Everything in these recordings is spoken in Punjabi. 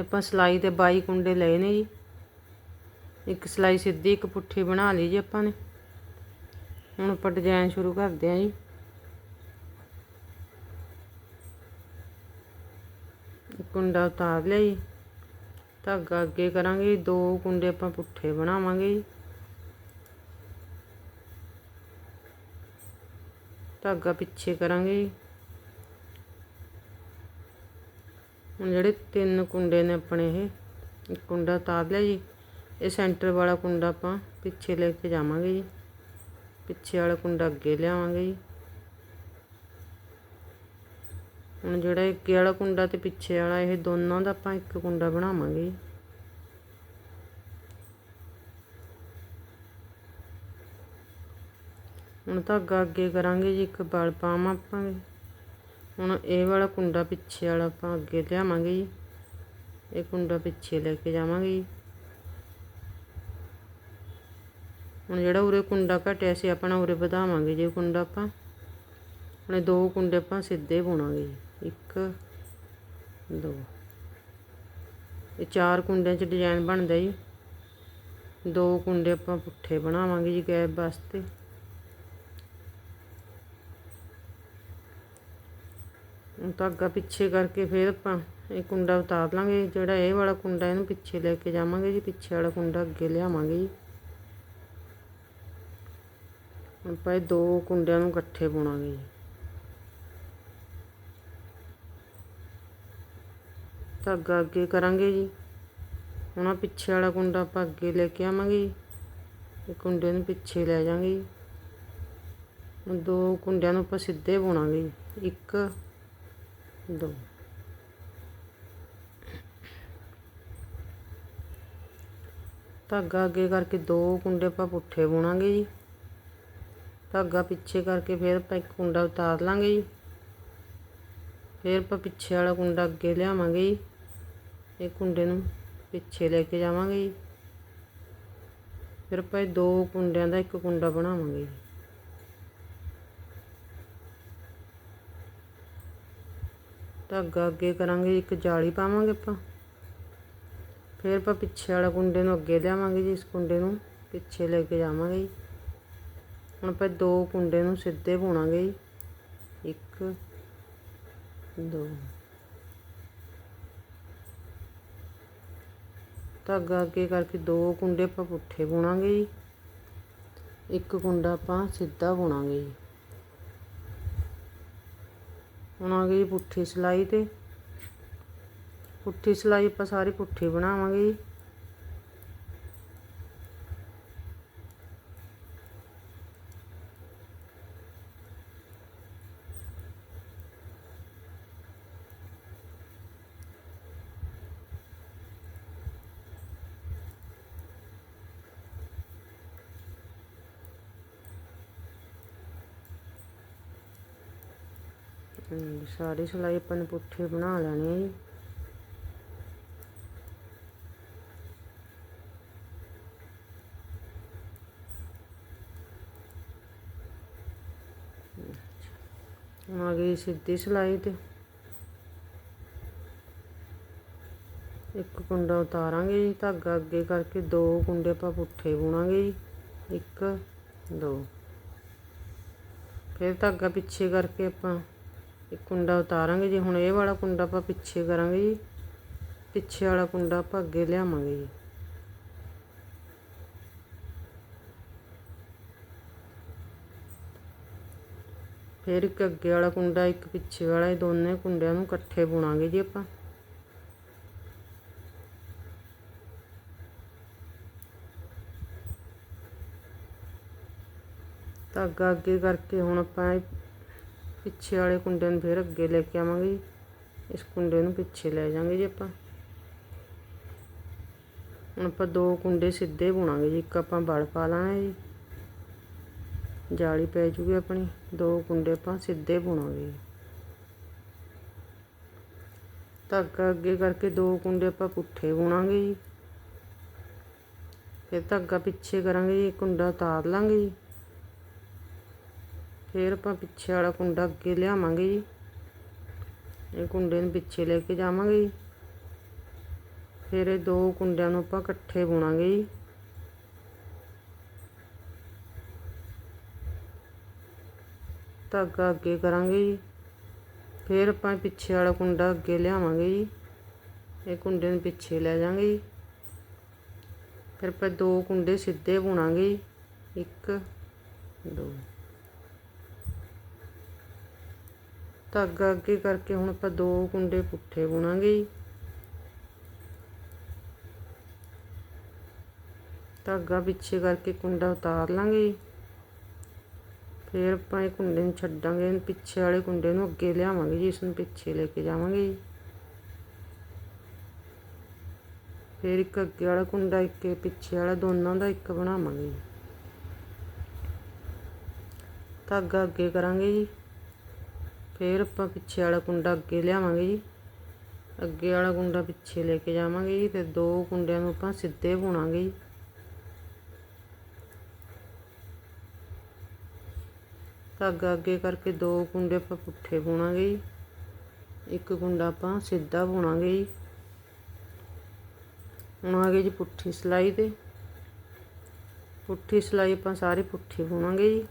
ਆਪਾਂ ਸਿਲਾਈ ਤੇ 22 ਕੁੰਡੇ ਲਏ ਨੇ ਜੀ। ਇੱਕ ਸਿਲਾਈ ਸਿੱਧੀ, ਇੱਕ ਪੁੱਠੀ ਬਣਾ ਲਈ ਜੀ ਆਪਾਂ ਨੇ। ਹੁਣ ਆਪਾਂ ਡਿਜ਼ਾਈਨ ਸ਼ੁਰੂ ਕਰਦੇ ਹਾਂ ਜੀ। ਕੁੰਡਾ ਉਤਾਰ ਲਿਆ ਜੀ। ਧਾਗਾ ਅੱਗੇ ਕਰਾਂਗੇ ਦੋ ਕੁੰਡੇ ਆਪਾਂ ਪੁੱਠੇ ਬਣਾਵਾਂਗੇ ਜੀ। ਧਾਗਾ ਪਿੱਛੇ ਕਰਾਂਗੇ ਜੀ ਹੁਣ ਜਿਹੜੇ ਤਿੰਨ ਕੁੰਡੇ ਨੇ ਆਪਣੇ ਇਹ, ਇੱਕ ਕੁੰਡਾ ਤਾਰ ਲਿਆ ਜੀ, ਇਹ ਸੈਂਟਰ ਵਾਲਾ ਕੁੰਡਾ ਆਪਾਂ ਪਿੱਛੇ ਲੈ ਕੇ ਜਾਵਾਂਗੇ ਜੀ, ਪਿੱਛੇ ਵਾਲਾ ਕੁੰਡਾ ਅੱਗੇ ਲਿਆਵਾਂਗੇ ਜੀ। ਹੁਣ ਜਿਹੜਾ ਅੱਗੇ ਵਾਲਾ ਕੁੰਡਾ ਤੇ ਪਿੱਛੇ ਵਾਲਾ, ਇਹ ਦੋਨਾਂ ਦਾ ਆਪਾਂ ਇੱਕ ਕੁੰਡਾ ਬਣਾਵਾਂਗੇ ਜੀ। ਹੁਣ ਧਾਗਾ ਅੱਗੇ ਕਰਾਂਗੇ ਜੀ, ਇੱਕ ਬਲ ਪਾਵਾਂਗੇ ਹੁਣ ਇਹ ਵਾਲਾ ਕੁੰਡਾ ਪਿੱਛੇ ਵਾਲਾ ਆਪਾਂ ਅੱਗੇ ਲਿਆਵਾਂਗੇ ਜੀ। ਇਹ ਕੁੰਡਾ ਪਿੱਛੇ ਲੈ ਕੇ ਜਾਵਾਂਗੇ ਜੀ। ਹੁਣ ਜਿਹੜਾ ਉਰੇ ਕੁੰਡਾ ਘਟਿਆ ਸੀ ਆਪਣਾ ਉਰੇ ਵਧਾਵਾਂਗੇ ਜੀ ਕੁੰਡਾ ਆਪਾਂ। ਹੁਣ ਦੋ ਕੁੰਡੇ ਆਪਾਂ ਸਿੱਧੇ ਪਾਉਣਾਗੇ ਜੀ। ਇੱਕ, ਦੋ। ਇਹ ਚਾਰ ਕੁੰਡਿਆਂ 'ਚ ਡਿਜ਼ਾਈਨ ਬਣਦਾ ਜੀ। ਦੋ ਕੁੰਡੇ ਆਪਾਂ ਪੁੱਠੇ ਬਣਾਵਾਂਗੇ ਜੀ ਗੈਪ ਵਾਸਤੇ ਹੁਣ ਧਾਗਾ ਪਿੱਛੇ ਕਰਕੇ ਫਿਰ ਆਪਾਂ ਇਹ ਕੁੰਡਾ ਉਤਾਰ ਲਾਂਗੇ। ਜਿਹੜਾ ਇਹ ਵਾਲਾ ਕੁੰਡਾ, ਇਹਨੂੰ ਪਿੱਛੇ ਲੈ ਕੇ ਜਾਵਾਂਗੇ ਜੀ। ਪਿੱਛੇ ਵਾਲਾ ਕੁੰਡਾ ਅੱਗੇ ਲਿਆਵਾਂਗੇ ਜੀ। ਆਪਾਂ ਇਹ ਦੋ ਕੁੰਡਿਆਂ ਨੂੰ ਇਕੱਠੇ ਪਾਉਣਾਗੇ ਜੀ। ਧਾਗਾ ਅੱਗੇ ਕਰਾਂਗੇ ਜੀ। ਹੁਣ ਆ ਪਿੱਛੇ ਵਾਲਾ ਕੁੰਡਾ ਆਪਾਂ ਅੱਗੇ ਲੈ ਕੇ ਆਵਾਂਗੇ ਇਹ ਕੁੰਡੇ ਨੂੰ ਪਿੱਛੇ ਲੈ ਜਾਵਾਂਗੇ ਹੁਣ ਦੋ ਕੁੰਡਿਆਂ ਨੂੰ ਆਪਾਂ ਸਿੱਧੇ ਪਾਉਣਾਗੇ ਜੀ। ਇੱਕ ਦੋ। ਧਾਗਾ ਅੱਗੇ ਕਰਕੇ ਦੋ ਕੁੰਡੇ ਆਪਾਂ ਪੁੱਠੇ ਬੁਣਾਂਗੇ ਜੀ। ਧਾਗਾ ਪਿੱਛੇ ਕਰਕੇ ਫਿਰ ਆਪਾਂ ਇੱਕ ਕੁੰਡਾ ਉਤਾਰ ਲਾਂਗੇ ਜੀ। ਫਿਰ ਆਪਾਂ ਪਿੱਛੇ ਵਾਲਾ ਕੁੰਡਾ ਅੱਗੇ ਲਿਆਵਾਂਗੇ ਜੀ। ਇਹ ਕੁੰਡੇ ਨੂੰ ਪਿੱਛੇ ਲੈ ਕੇ ਜਾਵਾਂਗੇ ਜੀ। ਫਿਰ ਆਪਾਂ ਇਹ ਦੋ ਕੁੰਡਿਆਂ ਦਾ ਇੱਕ ਕੁੰਡਾ ਬਣਾਵਾਂਗੇ ਜੀ। ਧਾਗਾ ਅੱਗੇ ਕਰਾਂਗੇ, ਇੱਕ ਜਾਲੀ ਪਾਵਾਂਗੇ ਆਪਾਂ। ਫਿਰ ਆਪਾਂ ਪਿੱਛੇ ਵਾਲਾ ਕੁੰਡੇ ਨੂੰ ਅੱਗੇ ਲਿਆਵਾਂਗੇ ਜੀ, ਇਸ ਕੁੰਡੇ ਨੂੰ ਪਿੱਛੇ ਲੈ ਕੇ ਜਾਵਾਂਗੇ ਜੀ। ਹੁਣ ਆਪਾਂ ਦੋ ਕੁੰਡੇ ਨੂੰ ਸਿੱਧੇ ਪਾਉਣਾਗੇ ਜੀ। ਇੱਕ, ਦੋ। ਧਾਗਾ ਅੱਗੇ ਕਰਕੇ ਦੋ ਕੁੰਡੇ ਆਪਾਂ ਪੁੱਠੇ ਬੁਣਾਂਗੇ ਜੀ। ਇੱਕ ਕੁੰਡਾ ਆਪਾਂ ਸਿੱਧਾ ਬੁਣਾਂਗੇ ਜੀ। ਹੁਣ ਆ ਗਈ ਪੁੱਠੀ ਸਿਲਾਈ ਤੇ। ਪੁੱਠੀ ਸਿਲਾਈ ਆਪਾਂ ਸਾਰੀ ਪੁੱਠੀ ਬਣਾਵਾਂਗੇ ਜੀ। ਸਾਰੀ ਸਿਲਾਈ ਆਪਾਂ ਨੇ ਪੁੱਠੇ ਬਣਾ ਲੈਣੀ। ਹੈ ਜੀ ਆ ਗਈ ਸਿੱਧੀ ਸਿਲਾਈ ਤੇ। ਇੱਕ ਕੁੰਡਾ ਉਤਾਰਾਂਗੇ ਜੀ, ਧਾਗਾ ਅੱਗੇ ਕਰਕੇ ਦੋ ਕੁੰਡੇ ਆਪਾਂ ਪੁੱਠੇ ਬੁਣਾਂਗੇ ਜੀ, ਇੱਕ, ਦੋ। ਫਿਰ ਧਾਗਾ ਪਿੱਛੇ ਕਰਕੇ ਆਪਾਂ ਇੱਕ ਕੁੰਡਾ ਉਤਾਰਾਂਗੇ ਜੀ। ਹੁਣ ਇਹ ਵਾਲਾ ਕੁੰਡਾ ਆਪਾਂ ਪਿੱਛੇ ਕਰਾਂਗੇ ਜੀ। ਪਿੱਛੇ ਵਾਲਾ ਕੁੰਡਾ ਆਪਾਂ ਅੱਗੇ ਲਿਆਵਾਂਗੇ ਜੀ। ਫਿਰ ਇੱਕ ਅੱਗੇ ਵਾਲਾ ਕੁੰਡਾ, ਇੱਕ ਪਿੱਛੇ ਵਾਲਾ, ਇਹ ਦੋਨੇ ਕੁੰਡਿਆਂ ਨੂੰ ਇਕੱਠੇ ਬੁਣਾਂਗੇ ਜੀ ਆਪਾਂ। ਧਾਗਾ ਅੱਗੇ ਕਰਕੇ ਹੁਣ ਆਪਾਂ ਪਿੱਛੇ ਵਾਲੇ ਕੁੰਡੇ ਨੂੰ ਫਿਰ ਅੱਗੇ ਲੈ ਕੇ ਆਵਾਂਗੇ ਇਸ ਕੁੰਡੇ ਨੂੰ ਪਿੱਛੇ ਲੈ ਜਾਵਾਂਗੇ ਜੀ ਆਪਾਂ। ਹੁਣ ਆਪਾਂ ਦੋ ਕੁੰਡੇ ਸਿੱਧੇ ਬੁਣਾਂਗੇ ਜੀ। ਇੱਕ ਆਪਾਂ ਵਲ ਪਾ ਲਾਣਾ ਜੀ। ਜਾਲੀ ਪੈ ਜੂਗੀ ਆਪਣੀ। ਦੋ ਕੁੰਡੇ ਆਪਾਂ ਸਿੱਧੇ ਬੁਣਾਂਗੇ ਧਾਗਾ ਅੱਗੇ ਕਰਕੇ ਦੋ ਕੁੰਡੇ ਆਪਾਂ ਪੁੱਠੇ ਬੁਣਾਂਗੇ ਜੀ। ਫਿਰ ਧਾਗਾ ਪਿੱਛੇ ਕਰਾਂਗੇ ਜੀ। ਕੁੰਡਾ ਉਤਾਰ ਲਾਂਗੇ ਜੀ। ਫਿਰ ਆਪਾਂ ਪਿੱਛੇ ਵਾਲਾ ਕੁੰਡਾ ਅੱਗੇ ਲਿਆਵਾਂਗੇ ਜੀ। ਇਹ ਕੁੰਡੇ ਨੂੰ ਪਿੱਛੇ ਲੈ ਕੇ ਜਾਵਾਂਗੇ ਜੀ। ਫਿਰ ਇਹ ਦੋ ਕੁੰਡਿਆਂ ਨੂੰ ਆਪਾਂ ਇਕੱਠੇ ਬੁਣਾਂਗੇ ਜੀ। ਧਾਗਾ ਅੱਗੇ ਕਰਾਂਗੇ ਜੀ। ਫਿਰ ਆਪਾਂ ਪਿੱਛੇ ਵਾਲਾ ਕੁੰਡਾ ਅੱਗੇ ਲਿਆਵਾਂਗੇ ਜੀ। ਇਹ ਕੁੰਡੇ ਨੂੰ ਪਿੱਛੇ ਲੈ ਜਾਵਾਂਗੇ ਜੀ। ਫਿਰ ਆਪਾਂ ਦੋ ਕੁੰਡੇ ਸਿੱਧੇ ਬੁਣਾਂਗੇ ਜੀ। ਇੱਕ, ਦੋ। ਧਾਗਾ ਅੱਗੇ ਕਰਕੇ ਹੁਣ ਆਪਾਂ ਦੋ ਕੁੰਡੇ ਪੁੱਠੇ ਬੁਣਾਂਗੇ ਜੀ। ਧਾਗਾ ਪਿੱਛੇ ਕਰਕੇ ਕੁੰਡਾ ਉਤਾਰ ਲਾਂਗੇ ਫਿਰ ਆਪਾਂ ਇਹ ਕੁੰਡੇ ਨੂੰ ਛੱਡਾਂਗੇ ਪਿੱਛੇ ਵਾਲੇ ਕੁੰਡੇ ਨੂੰ ਅੱਗੇ ਲਿਆਵਾਂਗੇ ਜੀ, ਇਸ ਨੂੰ ਪਿੱਛੇ ਲੈ ਕੇ ਜਾਵਾਂਗੇ ਜੀ। ਫਿਰ ਇੱਕ ਅੱਗੇ ਵਾਲਾ ਕੁੰਡਾ, ਇੱਕ ਪਿੱਛੇ ਵਾਲਾ, ਦੋਨਾਂ ਦਾ ਇੱਕ ਬਣਾਵਾਂਗੇ ਧਾਗਾ ਅੱਗੇ ਕਰਾਂਗੇ ਜੀ। ਫਿਰ ਆਪਾਂ ਪਿੱਛੇ ਵਾਲਾ ਕੁੰਡਾ ਅੱਗੇ ਲਿਆਵਾਂਗੇ ਜੀ। ਅੱਗੇ ਵਾਲਾ ਕੁੰਡਾ ਪਿੱਛੇ ਲੈ ਕੇ ਜਾਵਾਂਗੇ ਜੀ ਤੇ ਦੋ ਕੁੰਡਿਆਂ ਨੂੰ ਆਪਾਂ ਸਿੱਧੇ ਬੁਣਾਂਗੇ ਜੀ। ਧਾਗਾ ਅੱਗੇ ਕਰਕੇ ਦੋ ਕੁੰਡੇ ਆਪਾਂ ਪੁੱਠੇ ਬੁਣਾਂਗੇ ਜੀ। ਇੱਕ ਕੁੰਡਾ ਆਪਾਂ ਸਿੱਧਾ ਬੁਣਾਂਗੇ ਜੀ। ਹੁਣ ਆ ਜੀ ਪੁੱਠੀ ਸਲਾਈ ਤੇ। ਪੁੱਠੀ ਸਲਾਈ ਆਪਾਂ ਸਾਰੇ ਪੁੱਠੀ ਬੁਣਾਂਗੇ ਜੀ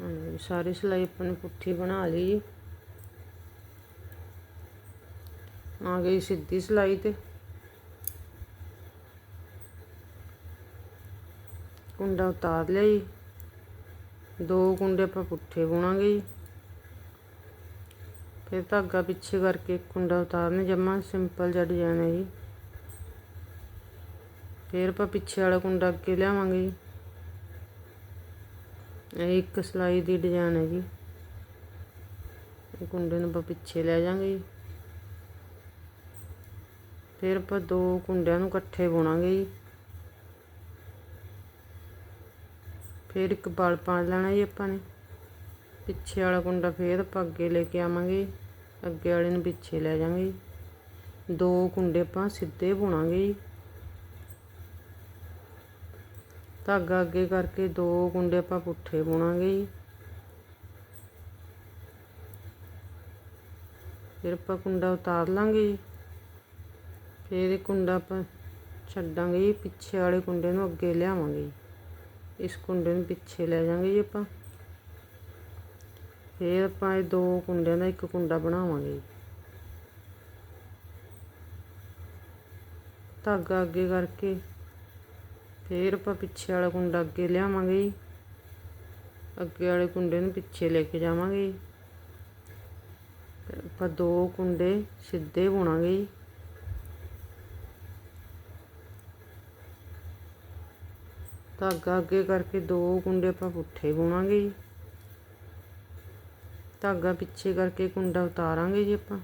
ਹਾਂਜੀ ਸਾਰੀ ਸਿਲਾਈ ਆਪਾਂ ਨੇ ਪੁੱਠੀ ਬਣਾ ਲਈ ਆ ਗਈ ਸਿੱਧੀ ਸਿਲਾਈ ਤੇ। ਕੁੰਡਾ ਉਤਾਰ ਲਿਆ ਜੀ। ਦੋ ਕੁੰਡੇ ਆਪਾਂ ਪੁੱਠੇ ਬੁਣਾਂਗੇ ਜੀ। ਫਿਰ ਧਾਗਾ ਪਿੱਛੇ ਕਰਕੇ ਕੁੰਡਾ ਉਤਾਰਨਾ, ਜਮਾ ਸਿੰਪਲ ਜਿਹਾ ਡਿਜ਼ਾਈਨ ਹੈ ਜੀ। ਫਿਰ ਆਪਾਂ ਪਿੱਛੇ ਵਾਲਾ ਕੁੰਡਾ ਅੱਗੇ ਲਿਆਵਾਂਗੇ ਜੀ। ਇਹ ਇੱਕ ਸਲਾਈ ਦੀ ਡਿਜ਼ਾਈਨ ਹੈ ਜੀ ਇਹ ਕੁੰਡੇ ਨੂੰ ਆਪਾਂ ਪਿੱਛੇ ਲੈ ਜਾਾਂਗੇ ਜੀ। ਫਿਰ ਆਪਾਂ ਦੋ ਕੁੰਡਿਆਂ ਨੂੰ ਇਕੱਠੇ ਬੁਣਾਂਗੇ ਜੀ। ਫਿਰ ਇੱਕ ਬਲ ਪਾ ਲੈਣਾ ਜੀ ਆਪਾਂ ਨੇ। ਪਿੱਛੇ ਵਾਲਾ ਕੁੰਡਾ ਫਿਰ ਆਪਾਂ ਅੱਗੇ ਲੈ ਕੇ ਆਵਾਂਗੇ। ਅੱਗੇ ਵਾਲੇ ਨੂੰ ਪਿੱਛੇ ਲੈ ਜਾਾਂਗੇ ਦੋ ਕੁੰਡੇ ਆਪਾਂ ਸਿੱਧੇ ਬੁਣਾਂਗੇ ਜੀ। ਧਾਗਾ ਅੱਗੇ ਕਰਕੇ ਦੋ ਕੁੰਡੇ ਆਪਾਂ ਪੁੱਠੇ ਬੁਣਾਂਗੇ ਜੀ। ਫਿਰ ਆਪਾਂ ਕੁੰਡਾ ਉਤਾਰ ਲਾਂਗੇ ਜੀ। ਫਿਰ ਇਹ ਕੁੰਡਾ ਆਪਾਂ ਛੱਡਾਂਗੇ ਜੀ, ਪਿੱਛੇ ਵਾਲੇ ਕੁੰਡੇ ਨੂੰ ਅੱਗੇ ਲਿਆਵਾਂਗੇ ਜੀ। ਇਸ ਕੁੰਡੇ ਨੂੰ ਪਿੱਛੇ ਲੈ ਜਾਵਾਂਗੇ ਜੀ ਆਪਾਂ। ਫਿਰ ਆਪਾਂ ਇਹ ਦੋ ਕੁੰਡਿਆਂ ਦਾ ਇੱਕ ਕੁੰਡਾ ਬਣਾਵਾਂਗੇ ਜੀ। ਧਾਗਾ ਅੱਗੇ ਕਰਕੇ ਫਿਰ ਆਪਾਂ ਪਿੱਛੇ ਵਾਲਾ ਕੁੰਡਾ ਅੱਗੇ ਲਿਆਵਾਂਗੇ ਜੀ। ਅੱਗੇ ਵਾਲੇ ਕੁੰਡੇ ਨੂੰ ਪਿੱਛੇ ਲੈ ਕੇ ਜਾਵਾਂਗੇ ਜੀ। ਆਪਾਂ ਦੋ ਕੁੰਡੇ ਸਿੱਧੇ ਬੁਣਾਂਗੇ ਜੀ। ਧਾਗਾ ਅੱਗੇ ਕਰਕੇ ਦੋ ਕੁੰਡੇ ਆਪਾਂ ਪੁੱਠੇ ਬੁਣਾਂਗੇ ਜੀ। ਧਾਗਾ ਪਿੱਛੇ ਕਰਕੇ ਕੁੰਡਾ ਉਤਾਰਾਂਗੇ ਜੀ ਆਪਾਂ।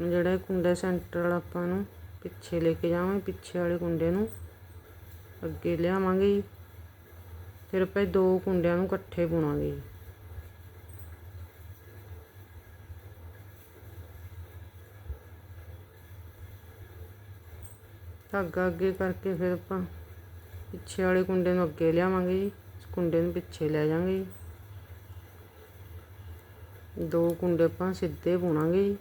ਜਿਹੜਾ ਇਹ ਕੁੰਡਾ ਸੈਂਟਰ ਵਾਲਾ ਆਪਾਂ ਨੂੰ ਪਿੱਛੇ ਲੈ ਕੇ ਜਾਵਾਂਗੇ, ਪਿੱਛੇ ਵਾਲੇ ਕੁੰਡੇ ਨੂੰ। ਅੱਗੇ ਲਿਆਵਾਂਗੇ ਜੀ। ਫਿਰ ਆਪਾਂ ਦੋ ਕੁੰਡਿਆਂ ਨੂੰ ਇਕੱਠੇ ਬੁਣਾਂਗੇ ਜੀ। ਧਾਗਾ ਅੱਗੇ ਕਰਕੇ ਫਿਰ ਆਪਾਂ ਪਿੱਛੇ ਵਾਲੇ ਕੁੰਡੇ ਨੂੰ ਅੱਗੇ ਲਿਆਵਾਂਗੇ ਜੀ। ਕੁੰਡੇ ਨੂੰ ਪਿੱਛੇ ਲੈ ਜਾਵਾਂਗੇ ਜੀ। ਦੋ ਕੁੰਡੇ ਆਪਾਂ ਸਿੱਧੇ ਬੁਣਾਂਗੇ ਜੀ।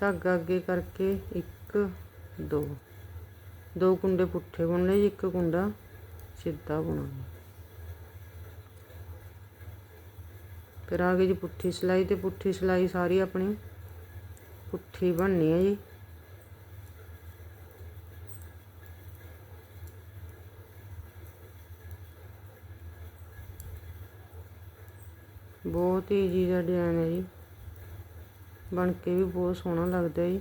ਧਾਗਾ ਅੱਗੇ ਕਰਕੇ ਇੱਕ, ਦੋ। ਦੋ ਕੁੰਡੇ ਪੁੱਠੇ ਬੁਣਨੇ ਜੀ, ਇੱਕ ਕੁੰਡਾ ਸਿੱਧਾ ਬੁਣਾਂਗੇ ਫਿਰ ਆ ਗਈ ਜੀ ਪੁੱਠੀ ਸਲਾਈ ਤੇ ਪੁੱਠੀ ਸਲਾਈ ਸਾਰੀ ਆਪਣੀ ਪੁੱਠੀ ਬਣਨੀ ਹੈ ਜੀ। ਬਹੁਤ ਹੀ ਈਜੀ ਦਾ ਡਿਜ਼ਾਈਨ ਹੈ ਜੀ। ਬਣ ਕੇ ਵੀ ਬਹੁਤ ਸੋਹਣਾ ਲੱਗਦਾ ਜੀ।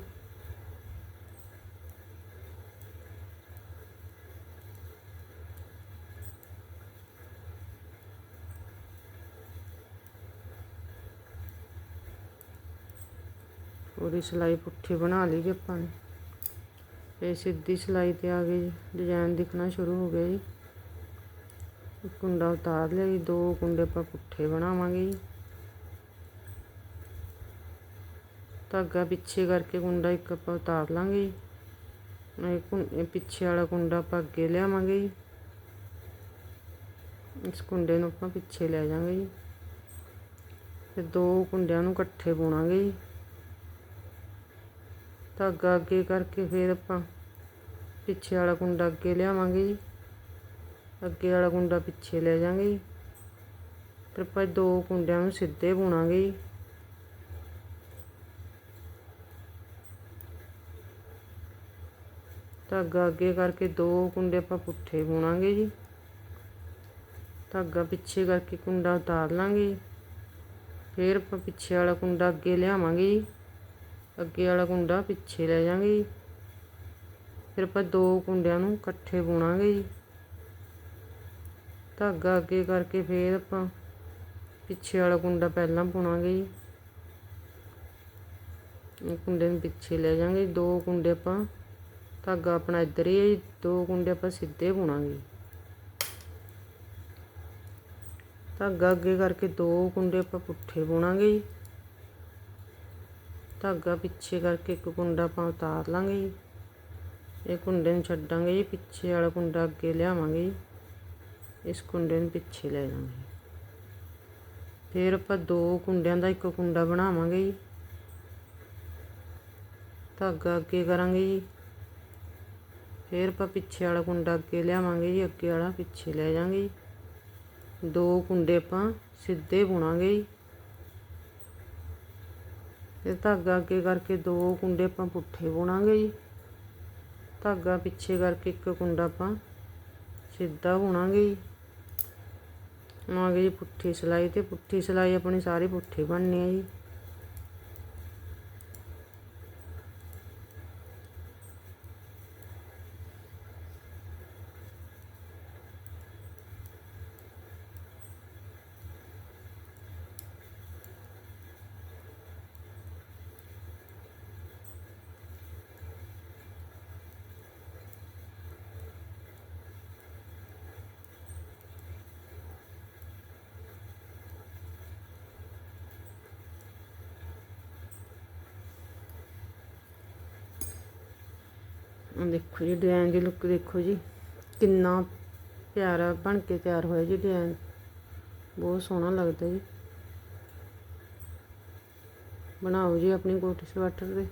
ਉਹਦੀ ਸਿਲਾਈ ਪੁੱਠੀ ਬਣਾ ਲਈ ਜੀ ਆਪਾਂ ਨੇ। ਇਹ ਸਿੱਧੀ ਸਿਲਾਈ ਤੇ ਆ ਗਈ ਜੀ। ਡਿਜ਼ਾਈਨ ਦਿਖਣਾ ਸ਼ੁਰੂ ਹੋ ਗਿਆ ਜੀ। ਕੁੰਡਾ ਉਤਾਰ ਲਿਆ ਜੀ। ਦੋ ਕੁੰਡੇ ਆਪਾਂ ਪੁੱਠੇ ਬਣਾਵਾਂਗੇ ਜੀ। ਧਾਗਾ ਪਿੱਛੇ ਕਰਕੇ ਕੁੰਡਾ ਇੱਕ ਆਪਾਂ ਉਤਾਰ ਲਾਂਗੇ ਜੀ। ਇਹ ਪਿੱਛੇ ਵਾਲਾ ਕੁੰਡਾ ਆਪਾਂ ਅੱਗੇ ਲਿਆਵਾਂਗੇ ਜੀ। ਇਸ ਕੁੰਡੇ ਨੂੰ ਆਪਾਂ ਪਿੱਛੇ ਲੈ ਜਾਵਾਂਗੇ ਜੀ। ਤੇ ਦੋ ਕੁੰਡਿਆਂ ਨੂੰ ਇਕੱਠੇ ਪਾਉਣਾਂਗੇ ਜੀ। ਧਾਗਾ ਅੱਗੇ ਕਰਕੇ ਫਿਰ ਆਪਾਂ ਪਿੱਛੇ ਵਾਲਾ ਕੁੰਡਾ ਅੱਗੇ ਲਿਆਵਾਂਗੇ ਜੀ। ਅੱਗੇ ਵਾਲਾ ਕੁੰਡਾ ਪਿੱਛੇ ਲੈ ਜਾਵਾਂਗੇ ਜੀ। ਫਿਰ ਆਪਾਂ ਦੋ ਕੁੰਡਿਆਂ ਨੂੰ ਸਿੱਧੇ ਬੁਣਾਂਗੇ ਜੀ। ਧਾਗਾ ਅੱਗੇ ਕਰਕੇ ਦੋ ਕੁੰਡੇ ਆਪਾਂ ਪੁੱਠੇ ਬੁਣਾਂਗੇ ਜੀ। ਧਾਗਾ ਪਿੱਛੇ ਕਰਕੇ ਕੁੰਡਾ ਉਤਾਰ ਲਾਂਗੇ ਫਿਰ ਆਪਾਂ ਪਿੱਛੇ ਵਾਲਾ ਕੁੰਡਾ ਅੱਗੇ ਲਿਆਵਾਂਗੇ ਜੀ। ਅੱਗੇ ਵਾਲਾ ਕੁੰਡਾ ਪਿੱਛੇ ਲੈ ਜਾਵਾਂਗੇ ਜੀ। ਫਿਰ ਆਪਾਂ ਦੋ ਕੁੰਡਿਆਂ ਨੂੰ ਇਕੱਠੇ ਬੁਣਾਂਗੇ ਜੀ। ਧਾਗਾ ਅੱਗੇ ਕਰਕੇ ਫਿਰ ਆਪਾਂ ਪਿੱਛੇ ਵਾਲਾ ਕੁੰਡਾ ਪਹਿਲਾਂ ਬੁਣਾਂਗੇ ਜੀ। ਇਹ ਕੁੰਡੇ ਨੂੰ ਪਿੱਛੇ ਲੈ ਜਾਵਾਂਗੇ ਦੋ ਕੁੰਡੇ ਆਪਾਂ ਧਾਗਾ ਆਪਣਾ ਇੱਧਰ ਹੀ ਹੈ ਜੀ। ਦੋ ਕੁੰਡੇ ਆਪਾਂ ਸਿੱਧੇ ਬੁਣਾਂਗੇ ਧਾਗਾ ਅੱਗੇ ਕਰਕੇ ਦੋ ਕੁੰਡੇ ਆਪਾਂ ਪੁੱਠੇ ਬੁਣਾਂਗੇ ਜੀ। ਧਾਗਾ ਪਿੱਛੇ ਕਰਕੇ ਇੱਕ ਕੁੰਡਾ ਆਪਾਂ ਉਤਾਰ ਲਾਂਗੇ ਜੀ। ਇਹ ਕੁੰਡੇ ਨੂੰ ਛੱਡਾਂਗੇ ਜੀ, ਪਿੱਛੇ ਵਾਲਾ ਕੁੰਡਾ ਅੱਗੇ ਲਿਆਵਾਂਗੇ ਜੀ। ਇਸ ਕੁੰਡੇ ਨੂੰ ਪਿੱਛੇ ਲੈ ਜਾਵਾਂਗੇ। ਫਿਰ ਆਪਾਂ ਦੋ ਕੁੰਡਿਆਂ ਦਾ ਇੱਕ ਕੁੰਡਾ ਬਣਾਵਾਂਗੇ ਜੀ। ਧਾਗਾ ਅੱਗੇ ਕਰਾਂਗੇ ਜੀ। ਫਿਰ ਆਪਾਂ ਪਿੱਛੇ ਵਾਲਾ ਕੁੰਡਾ ਅੱਗੇ ਲਿਆਵਾਂਗੇ ਜੀ, ਅੱਗੇ ਵਾਲਾ ਪਿੱਛੇ ਲੈ ਜਾਵਾਂਗੇ ਜੀ। ਦੋ ਕੁੰਡੇ ਆਪਾਂ ਸਿੱਧੇ ਬੁਣਾਂਗੇ ਜੀ। ਫਿਰ ਧਾਗਾ ਅੱਗੇ ਕਰਕੇ ਦੋ ਕੁੰਡੇ ਆਪਾਂ ਪੁੱਠੇ ਬੁਣਾਂਗੇ ਜੀ। ਧਾਗਾ ਪਿੱਛੇ ਕਰਕੇ ਇੱਕ ਕੁੰਡਾ ਆਪਾਂ ਸਿੱਧਾ ਬੁਣਾਂਗੇ ਜੀ। ਹੁਣ ਜੀ ਪੁੱਠੀ ਸਿਲਾਈ ਤੇ ਪੁੱਠੀ ਸਿਲਾਈ ਆਪਣੀ ਸਾਰੀ ਪੁੱਠੀ ਬਣਨੀ ਹੈ ਜੀ। ਦੇਖੋ ਜੀ ਡਿਜ਼ਾਈਨ ਦੀ ਲੁੱਕ ਦੇਖੋ ਜੀ। ਕਿੰਨਾ ਪਿਆਰਾ ਬਣ ਕੇ ਤਿਆਰ ਹੋਇਆ ਜੀ ਡਿਜ਼ਾਈਨ ਬਹੁਤ ਸੋਹਣਾ ਲੱਗਦਾ ਜੀ। ਬਣਾਓ ਜੀ ਆਪਣੀ ਕੋਟੀ ਸਵੈਟਰ ਦੇ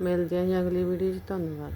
ਮਿਲਦੇ ਹਾਂ ਜੀ ਅਗਲੀ ਵੀਡੀਓ 'ਚ। ਧੰਨਵਾਦ।